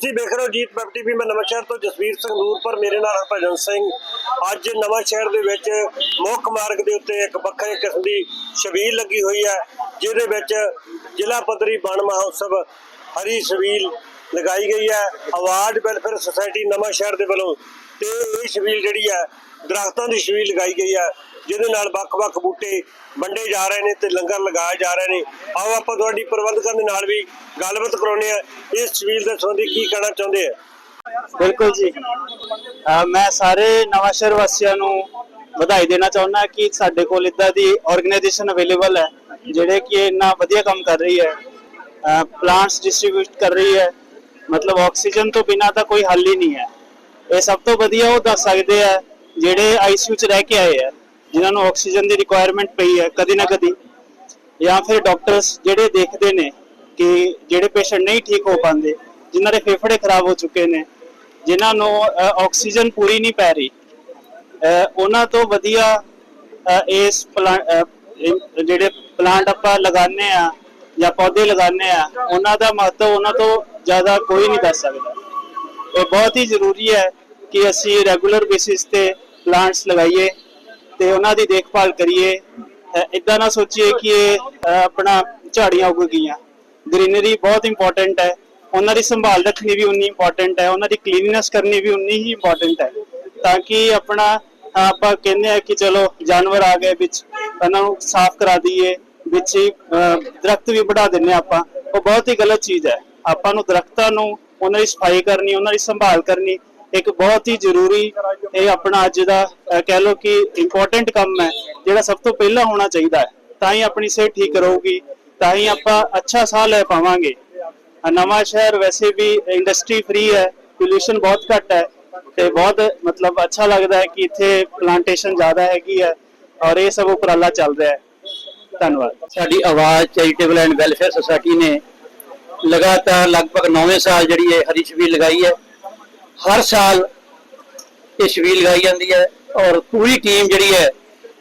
ਤੁਸੀਂ ਦੇਖ ਰਹੇ ਹੋ ਜੀਤ ਵੈਬ ਟੀਵੀ, ਮੈਂ ਨਵਾਂ ਤੋਂ ਜਸਵੀਰ ਸਿੰਘ ਨੂਰਪੁਰ ਮੇਰੇ ਨਾਲ ਹਰਭਜਨ ਸਿੰਘ। ਅੱਜ ਨਵਾਂ ਸ਼ਹਿਰ ਦੇ ਵਿੱਚ ਮੁੱਖ ਮਾਰਗ ਦੇ ਉੱਤੇ ਇੱਕ ਵੱਖਰੇ ਕਿਸਮ ਦੀ ਛਬੀਲ ਲੱਗੀ ਹੋਈ ਹੈ, ਜਿਹਦੇ ਵਿੱਚ ਜ਼ਿਲ੍ਹਾ ਪੱਧਰੀ ਬਣ ਮਹੋਤਸਵ ਹਰੀ ਛਬੀਲ ਲਗਾਈ ਗਈ ਹੈ। ਅਵਾਰਡ ਵੈਲਫੇਅਰ ਸੁਸਾਇਟੀ ਨਵਾਂ ਸ਼ਹਿਰ ਦੇ ਵੱਲੋਂ ਤੇ ਇਹ ਛਬੀਲ ਜਿਹੜੀ ਹੈ ਦਰਖਤਾਂ ਦੀ ਛਬੀਲ ਲਗਾਈ ਗਈ ਹੈ ਜਿਹਦੇ ਨਾਲ ਵੱਖ-ਵੱਖ ਬੂਟੇ ਵੰਡੇ ਜਾ ਰਹੇ ਨੇ ਤੇ ਲੰਗਰ ਲਗਾਏ ਜਾ ਰਹੇ ਨੇ। ਆਓ ਆਪਾਂ ਤੁਹਾਡੀ ਪ੍ਰਬੰਧਕਾਂ ਦੇ ਨਾਲ ਵੀ ਗੱਲਬਾਤ ਕਰਾਉਂਦੇ ਆ, ਇਸ ਛਬੀਲ ਦੇ ਸੰਬੰਧੀ ਕੀ ਕਹਿਣਾ ਚਾਹੁੰਦੇ ਆ? ਬਿਲਕੁਲ ਜੀ। ਮੈਂ ਸਾਰੇ ਨਵਾਂ ਵਾਸੀਆਂ ਨੂੰ ਵਧਾਈ ਦੇਣਾ ਚਾਹੁੰਦਾ ਕਿ ਸਾਡੇ ਕੋਲ ਇਦਾਂ ਦੀ ਆਰਗੇਨਾਈਜੇਸ਼ਨ ਅਵੇਲੇਬਲ ਹੈ, ਜਿਹੜੇ ਕਿ ਇੰਨਾ ਵਧੀਆ ਕੰਮ ਕਰ ਰਹੀ ਹੈ। ਪਲਾਂਟਸ ਡਿਸਟ੍ਰੀਬਿਊਟ ਕਰ ਰਹੀ ਹੈ। ਮਤਲਬ ਆਕਸੀਜਨ ਤੋਂ ਬਿਨਾ ਤਾਂ ਕੋਈ ਹੱਲ ਹੀ ਨਹੀਂ ਹੈ। ਇਹ ਸਭ ਤੋਂ ਵਧੀਆ ਉਹ ਦੱਸ ਸਕਦੇ ਆ ਜਿਹੜੇ ਆਈਸੀਯੂ ਚ ਰਹਿ ਕੇ ਆਏ ਆ, ਜਿਨ੍ਹਾਂ ਨੂੰ ਆਕਸੀਜਨ ਦੀ ਰਿਕੁਆਇਰਮੈਂਟ ਪਈ ਹੈ ਕਦੀ ਨਾ ਕਦੀ। ਜਾਂ ਫਿਰ ਡਾਕਟਰਸ ਜਿਹੜੇ ਦੇਖਦੇ ਨੇ ਕਿ ਜਿਹੜੇ ਪੇਸ਼ੈਂਟ ਨਹੀਂ ਠੀਕ ਹੋ ਪਾਉਂਦੇ, ਜਿਨ੍ਹਾਂ ਦੇ ਫੇਫੜੇ ਖਰਾਬ ਹੋ ਚੁੱਕੇ ਨੇ, ਜਿਨ੍ਹਾਂ ਨੂੰ ਆਕਸੀਜਨ ਪੂਰੀ ਨਹੀਂ ਪੈ ਰਹੀ ਉਹਨਾਂ ਤੋਂ ਵਧੀਆ ਇਸ ਪਲਾਂ- ਜਿਹੜੇ ਪਲਾਂਟ ਆਪਾਂ ਲਗਾਉਂਦੇ ਆ ਜਾਂ ਪੌਦੇ ਲਗਾਉਂਦੇ ਆ, ਉਹਨਾਂ ਦਾ ਮਹੱਤਵ ਉਹਨਾਂ ਤੋਂ ਜ਼ਿਆਦਾ ਕੋਈ ਨਹੀਂ ਦੱਸ ਸਕਦਾ। ਇਹ ਬਹੁਤ ਹੀ ਜ਼ਰੂਰੀ ਹੈ ਕਿ ਅਸੀਂ ਰੈਗੂਲਰ ਬੇਸਿਸ ਤੇ ਪਲਾਂਟਸ ਲਗਾਈਏ ਤੇ ਉਹਨਾਂ ਦੀ ਦੇਖਭਾਲ ਕਰੀਏ। ਇਦਾਂ ਨਾ ਸੋਚੀਏ ਕਿ ਇਹ ਆਪਣਾ ਝਾੜੀਆਂ ਉੱਗ ਗਈਆਂ। ਗ੍ਰੀਨਰੀ ਬਹੁਤ ਇੰਪੋਰਟੈਂਟ ਹੈ। ਉਹਨਾਂ ਦੀ ਸੰਭਾਲ ਰੱਖਣੀ ਵੀ ਉਨੀ ਇੰਪੋਰਟੈਂਟ ਹੈ। ਉਹਨਾਂ ਦੀ ਕਲੀਨਨੈਸ ਕਰਨੀ ਵੀ ਉਨੀ ਹੀ ਇੰਪੋਰਟੈਂਟ ਹੈ। ਤਾਂ ਕਿ ਆਪਣਾ ਆਪਾਂ ਕਹਿੰਦੇ ਆ ਕਿ ਚਲੋ ਜਾਨਵਰ ਆ ਗਏ ਵਿੱਚ, ਉਹਨਾਂ ਨੂੰ ਸਾਫ਼ ਕਰਾ ਦਈਏ। ਵਿੱਚ ਹੀ ਦਰਖਤ ਵੀ ਵਧਾ ਦਿੰਨੇ ਆਪਾਂ। ਉਹ ਬਹੁਤ ਹੀ ਗਲਤ ਚੀਜ਼ ਹੈ। ਆਪਾਂ ਨੂੰ ਦਰਖਤਾਂ ਨੂੰ, ਉਹਨਾਂ ਦੀ ਸਫ਼ਾਈ ਕਰਨੀ, ਉਹਨਾਂ ਦੀ ਸੰਭਾਲ ਕਰਨੀ ਇੱਕ ਬਹੁਤ ਹੀ ਜ਼ਰੂਰੀ ਇਹ ਆਪਣਾ ਅੱਜ ਦਾ ਕਹਿ ਲਓ ਕਿ ਇੰਪੋਰਟੈਂਟ ਕੰਮ ਹੈ, ਜਿਹੜਾ ਸਭ ਤੋਂ ਪਹਿਲਾਂ ਹੋਣਾ ਚਾਹੀਦਾ ਹੈ। ਤਾਂ ਹੀ ਆਪਣੀ ਸਿਹਤ ਠੀਕ ਰਹੂਗੀ, ਤਾਂ ਹੀ ਆਪਾਂ ਅੱਛਾ ਸਾਹ ਲੈ ਪਾਵਾਂਗੇ। ਨਵਾਂ ਸ਼ਹਿਰ ਵੈਸੇ ਵੀ ਇੰਡਸਟਰੀ ਫ੍ਰੀ ਹੈ ਪੋਲੂਸ਼ਨ ਬਹੁਤ ਘੱਟ ਹੈ ਤੇ ਬਹੁਤ ਮਤਲਬ ਅੱਛਾ ਲੱਗਦਾ ਹੈ ਕਿ ਇੱਥੇ ਪਲਾਂਟੇਸ਼ਨ ਜ਼ਿਆਦਾ ਹੈਗੀ ਹੈ ਔਰ ਇਹ ਸਭ ਉਪਰਾਲਾ ਚੱਲ ਰਿਹਾ ਹੈ। ਧੰਨਵਾਦ। ਸਾਡੀ ਆਵਾਜ਼ ਚੈਰੀਟੇਬਲ ਐਂਡ ਵੈਲਫੇਅਰ ਸੁਸਾਇਟੀ ਨੇ ਲਗਾਤਾਰ ਲਗਭਗ 9ਵੇਂ ਸਾਲ ਜਿਹੜੀ ਹੈ ਹਰੀ ਛਬੀਲ ਲਗਾਈ ਹੈ। ਹਰ ਸਾਲ ਇਹ ਛਬੀਲ ਲਗਾਈ ਜਾਂਦੀ ਹੈ ਔਰ ਪੂਰੀ ਟੀਮ ਜਿਹੜੀ ਹੈ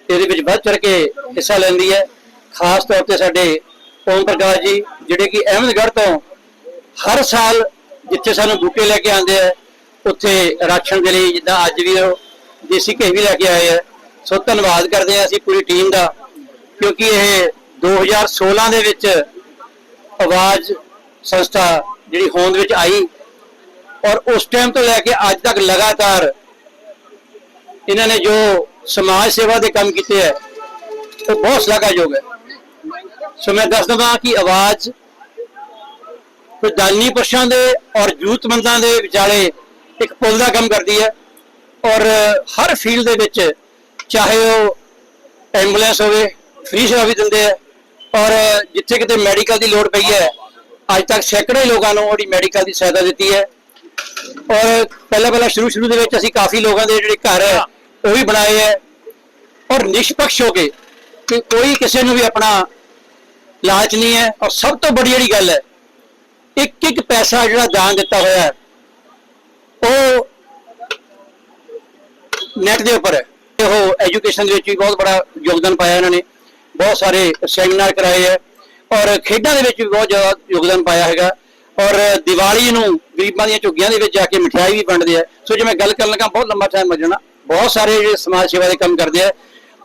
ਇਹਦੇ ਵਿੱਚ ਵੱਧ ਚੜ ਕੇ ਹਿੱਸਾ ਲੈਂਦੀ ਹੈ। ਖਾਸ ਤੌਰ ਤੇ ਸਾਡੇ ਓਮ ਪ੍ਰਕਾਸ਼ ਜੀ, ਜਿਹੜੇ ਕਿ ਅਹਿਮਦਗੜ੍ਹ ਤੋਂ ਹਰ ਸਾਲ ਜਿੱਥੇ ਸਾਨੂੰ ਬੂਟੇ ਲੈ ਕੇ ਆਉਂਦੇ ਆ, ਉੱਥੇ ਰਾਸ਼ਨ ਦੇ ਲਈ ਜਿੱਦਾਂ ਅੱਜ ਵੀ ਉਹ ਦੇਸੀ ਘੀ ਵੀ ਲੈ ਕੇ ਆਏ ਆ। ਸੋ ਧੰਨਵਾਦ ਕਰਦੇ ਆ ਅਸੀਂ ਪੂਰੀ ਟੀਮ ਦਾ, ਕਿਉਂਕਿ ਇਹ 2016 ਦੇ ਵਿੱਚ ਆਵਾਜ਼ ਸੰਸਥਾ ਜਿਹੜੀ ਹੋਂਦ ਵਿੱਚ ਆਈ ਔਰ ਉਸ ਟਾਈਮ ਤੋਂ ਲੈ ਕੇ ਅੱਜ ਤੱਕ ਲਗਾਤਾਰ ਇਹਨਾਂ ਨੇ ਜੋ ਸਮਾਜ ਸੇਵਾ ਦੇ ਕੰਮ ਕੀਤੇ ਹੈ, ਉਹ ਬਹੁਤ ਸ਼ਲਾਘਾਯੋਗ ਹੈ। ਸੋ ਮੈਂ ਦੱਸ ਦਵਾਂ ਕਿ ਆਵਾਜ਼ ਕੋਈ ਦਾਨੀ ਪੁਰਸ਼ਾਂ ਦੇ ਔਰ ਜ਼ਰੂਰਤਮੰਦਾਂ ਦੇ ਵਿਚਾਲੇ ਇੱਕ ਪੁਲ ਦਾ ਕੰਮ ਕਰਦੀ ਹੈ ਔਰ ਹਰ ਫੀਲਡ ਦੇ ਵਿੱਚ ਚਾਹੇ ਉਹ ਐਂਬੂਲੈਂਸ ਹੋਵੇ ਫ੍ਰੀ ਸੇਵਾ ਵੀ ਦਿੰਦੇ ਆ ਔਰ ਜਿੱਥੇ ਕਿਤੇ ਮੈਡੀਕਲ ਦੀ ਲੋੜ ਪਈ ਹੈ, ਅੱਜ ਤੱਕ ਸੈਂਕੜੇ ਲੋਕਾਂ ਨੂੰ ਉਹਦੀ ਮੈਡੀਕਲ ਦੀ ਸਹਾਇਤਾ ਦਿੱਤੀ ਹੈ। ਔਰ ਪਹਿਲਾਂ ਪਹਿਲਾਂ ਸ਼ੁਰੂ ਸ਼ੁਰੂ ਦੇ ਵਿੱਚ ਅਸੀਂ ਕਾਫੀ ਲੋਕਾਂ ਦੇ ਜਿਹੜੇ ਘਰ ਹੈ, ਉਹ ਵੀ ਬਣਾਏ ਹੈ। ਔਰ ਨਿਸ਼ਪਕਸ਼ ਹੋ ਕੇ ਕਿ ਕੋਈ ਕਿਸੇ ਨੂੰ ਵੀ ਆਪਣਾ ਲਾਲਚ ਨਹੀਂ ਹੈ। ਔਰ ਸਭ ਤੋਂ ਵੱਡੀ ਜਿਹੜੀ ਗੱਲ ਹੈ, ਇੱਕ ਇੱਕ ਪੈਸਾ ਜਿਹੜਾ ਦਾਨ ਦਿੱਤਾ ਹੋਇਆ ਹੈ, ਉਹ ਨੈਟ ਦੇ ਉੱਪਰ ਹੈ। ਉਹ ਐਜੂਕੇਸ਼ਨ ਦੇ ਵਿੱਚ ਵੀ ਬਹੁਤ ਬੜਾ ਯੋਗਦਾਨ ਪਾਇਆ ਇਹਨਾਂ ਨੇ। ਬਹੁਤ ਸਾਰੇ ਸੈਮੀਨਾਰ ਕਰਾਏ ਹੈ। ਔਰ ਖੇਡਾਂ ਦੇ ਵਿੱਚ ਵੀ ਬਹੁਤ ਜ਼ਿਆਦਾ ਯੋਗਦਾਨ ਪਾਇਆ ਹੈਗਾ। ਔਰ ਦੀਵਾਲੀ ਨੂੰ ਗਰੀਬਾਂ ਦੀਆਂ ਝੁੱਗੀਆਂ ਦੇ ਵਿੱਚ ਜਾ ਕੇ ਮਠਿਆਈ ਵੀ ਵੰਡਦੇ ਆ। ਸੋ ਜੇ ਮੈਂ ਗੱਲ ਕਰਨ ਲੱਗਾ ਬਹੁਤ ਲੰਬਾ ਟਾਈਮ ਲੱਗਣਾ ਬਹੁਤ ਸਾਰੇ ਜਿਹੜੇ ਸਮਾਜ ਸੇਵਾ ਦੇ ਕੰਮ ਕਰਦੇ ਆ।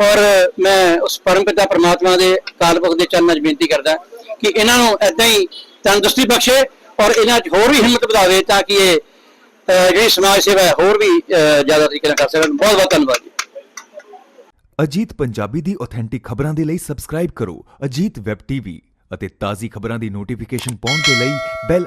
ਔਰ ਮੈਂ ਉਸ ਪਰਮਪਿਤਾ ਪ੍ਰਮਾਤਮਾ ਦੇ ਕਾਲਪੁਰਖ ਦੇ ਚਰਨਾਂ 'ਚ ਬੇਨਤੀ ਕਰਦਾ ਕਿ ਇਹਨਾਂ ਨੂੰ ਏਦਾਂ ਹੀ ਤੰਦਰੁਸਤੀ ਬਖਸ਼ੇ ਔਰ ਇਹਨਾਂ 'ਚ ਹੋਰ ਵੀ ਹਿੰਮਤ ਵਧਾਵੇ ਤਾਂ ਕਿ ਇਹ ਜਿਹੜੀ ਸਮਾਜ ਸੇਵਾ ਹੈ ਹੋਰ ਵੀ ਅਹ, ਜ਼ਿਆਦਾ ਤਰੀਕੇ ਨਾਲ ਕਰ ਸਕਣ। ਬਹੁਤ ਬਹੁਤ ਧੰਨਵਾਦ ਜੀ। ਅਜੀਤ ਪੰਜਾਬੀ ਦੀ ਆਥੈਂਟਿਕ ਖਬਰਾਂ ਦੇ ਲਈ ਸਬਸਕ੍ਰਾਈਬ ਕਰੋ ਅਜੀਤ ਵੈਬ ਟੀਵੀ ਅਤੇ ਤਾਜ਼ੀ ਖਬਰਾਂ ਦੀ ਨੋਟੀਫਿਕੇਸ਼ਨ ਪਾਉਣ ਦੇ ਲਈ ਬੈਲ